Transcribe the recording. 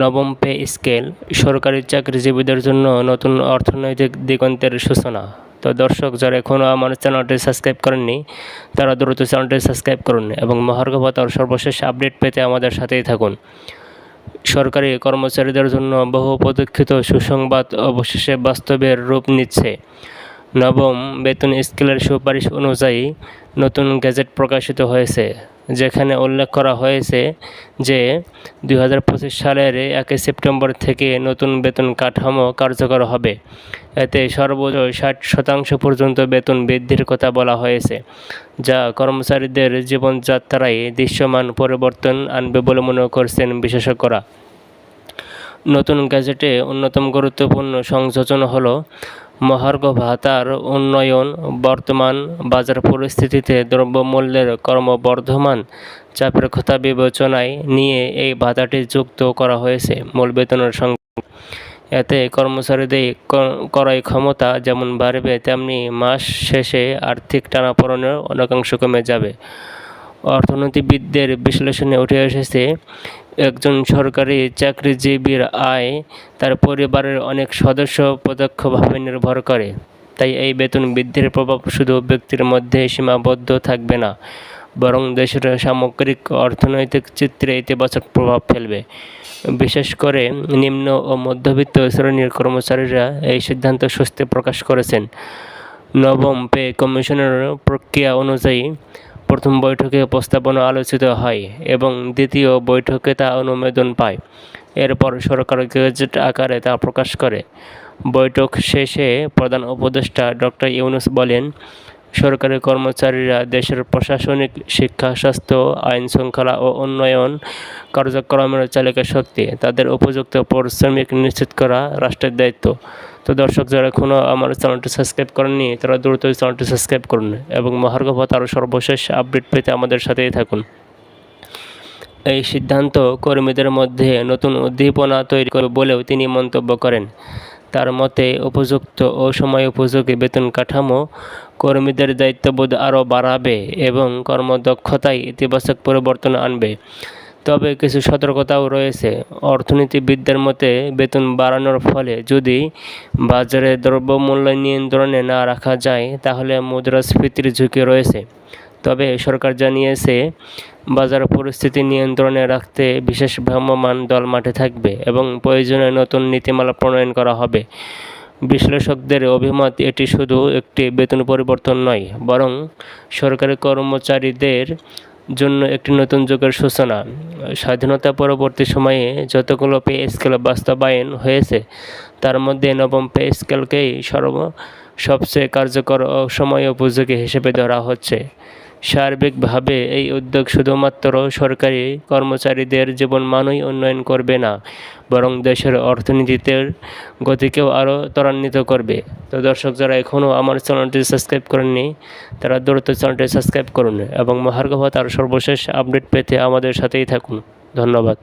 নবম pay scale, সরকারি চাকরিজীবীদের জন্য নতুন অর্থনৈতিক দিগন্তের সূচনা। তো দর্শক, যারা এখনও আমার চ্যানেলটি সাবস্ক্রাইব করেননি, তারা দ্রুত চ্যানেলটি সাবস্ক্রাইব করুন এবং মহার্ঘ ভাতার সর্বশেষ আপডেট পেতে আমাদের সাথেই থাকুন। সরকারি কর্মচারীদের জন্য বহু প্রতীক্ষিত সুসংবাদ অবশেষে বাস্তবের রূপ নিচ্ছে। নবম বেতন স্কেলের সুপারিশ অনুযায়ী নতুন গ্যাজেট প্রকাশিত হয়েছে, যেখানে উল্লেখ করা হয়েছে যে দুই হাজার পঁচিশ সালের একই সেপ্টেম্বর থেকে নতুন বেতন কাঠামো কার্যকর হবে। এতে সর্বোচ্চ ষাট শতাংশ পর্যন্ত বেতন বৃদ্ধির কথা বলা হয়েছে, যা কর্মচারীদের জীবনযাত্রায় দৃশ্যমান পরিবর্তন আনবে বলে মনে করছেন বিশেষজ্ঞরা। নতুন গ্যাজেটে অন্যতম গুরুত্বপূর্ণ সংযোজন হল মহার্ঘ ভাতার উন্নয়ন, বর্তমান বাজার পরিস্থিতিতে দ্রব্যমূল্যের ক্রমবর্ধমান চাপের কথা বিবেচনায় নিয়ে এই ভাতাটি যুক্ত করা হয়েছে মূল বেতনের সঙ্গে। এতে কর্মচারীদের ক্রয় ক্ষমতা যেমন বাড়বে, তেমনি মাস শেষে আর্থিক টানাপোড়েনের অনেকাংশ কমে যাবে। অর্থনীতিবিদদের বিশ্লেষণে উঠে এসেছে একজন সরকারি চাকরিজীবীর আয় তার পরিবারের অনেক সদস্য প্রত্যক্ষভাবে নির্ভর করে। তাই এই বেতন বৃদ্ধির প্রভাব শুধু ব্যক্তির মধ্যে সীমাবদ্ধ থাকবে না, বরং দেশের সামগ্রিক অর্থনৈতিক চিত্রে ইতিবাচক প্রভাব ফেলবে। বিশেষ করে নিম্ন ও মধ্যবিত্ত শ্রেণির কর্মচারীরা এই সিদ্ধান্ত স্বস্তি প্রকাশ করেছেন। নবম পে কমিশনের প্রক্রিয়া অনুযায়ী প্রথম বৈঠকে প্রস্তাবনা আলোচিত হয় এবং দ্বিতীয় বৈঠকে তা অনুমোদন পায়। এরপর সরকার গেজেট আকারে তা প্রকাশ করে। বৈঠক শেষে প্রধান উপদেষ্টা ডক্টর ইউনুস বলেন, সরকারি কর্মচারীরা দেশের প্রশাসনিক শিক্ষা, স্বাস্থ্য, আইন শৃঙ্খলা ও উন্নয়ন কার্যক্রমের চালিকা শক্তি, তাদের উপযুক্ত পরিশ্রমিক নিশ্চিত করা রাষ্ট্রের দায়িত্ব। তো দর্শক, যারা এখনও আমার চ্যানেলটি সাবস্ক্রাইব করেননি, তারা দ্রুত চ্যানেলটি সাবস্ক্রাইব করুন এবং মহার্ঘ আরও সর্বশেষ আপডেট পেতে আমাদের সাথেই থাকুন। এই সিদ্ধান্ত কর্মীদের মধ্যে নতুন উদ্দীপনা তৈরি করবে বলেও তিনি মন্তব্য করেন। তার মতে, উপযুক্ত ও সময় উপযোগী বেতন কাঠামো কর্মীদের দায়িত্ববোধ আরও বাড়াবে এবং কর্মদক্ষতায় ইতিবাচক পরিবর্তন আনবে। তবে কিছু সতর্কতাও রয়েছে। অর্থনীতিবিদদের মতে, বেতন বাড়ানোর ফলে যদি বাজারে দ্রব্যমূল্য নিয়ন্ত্রণে না রাখা যায়, তাহলে মুদ্রাস্ফীতির ঝুঁকি রয়েছে। তবে সরকার জানিয়েছে, বাজার পরিস্থিতি নিয়ন্ত্রণে রাখতে বিশেষ ভ্রাম্যমাণ দল মাঠে থাকবে এবং প্রয়োজনে নতুন নীতিমালা প্রণয়ন করা হবে। বিশ্লেষকদের অভিমত, এটি শুধু একটি বেতন পরিবর্তন নয়, বরং সরকারি কর্মচারীদের জন্য একটি নতুন যুগের সূচনা। স্বাধীনতা পরবর্তী সময়ে যতগুলো পে স্কেল বাস্তবায়ন হয়েছে, তার মধ্যে নবম পে স্কেলকেই সর্ব সবচেয়ে কার্যকর ও সময় উপযোগী হিসেবে ধরা হচ্ছে। সার্বিকভাবে এই উদ্যোগ শুধুমাত্র সরকারি কর্মচারীদের জীবনমানই উন্নয়ন করবে না, বরং দেশের অর্থনীতিতে গতিকেও আরও ত্বরান্বিত করবে। তো দর্শক, যারা এখনও আমার চ্যানেলটি সাবস্ক্রাইব করেননি, তারা দ্রুত চ্যানেলটি সাবস্ক্রাইব করুন এবং মহার্ঘ ভাতার সর্বশেষ আপডেট পেতে আমাদের সাথেই থাকুন। ধন্যবাদ।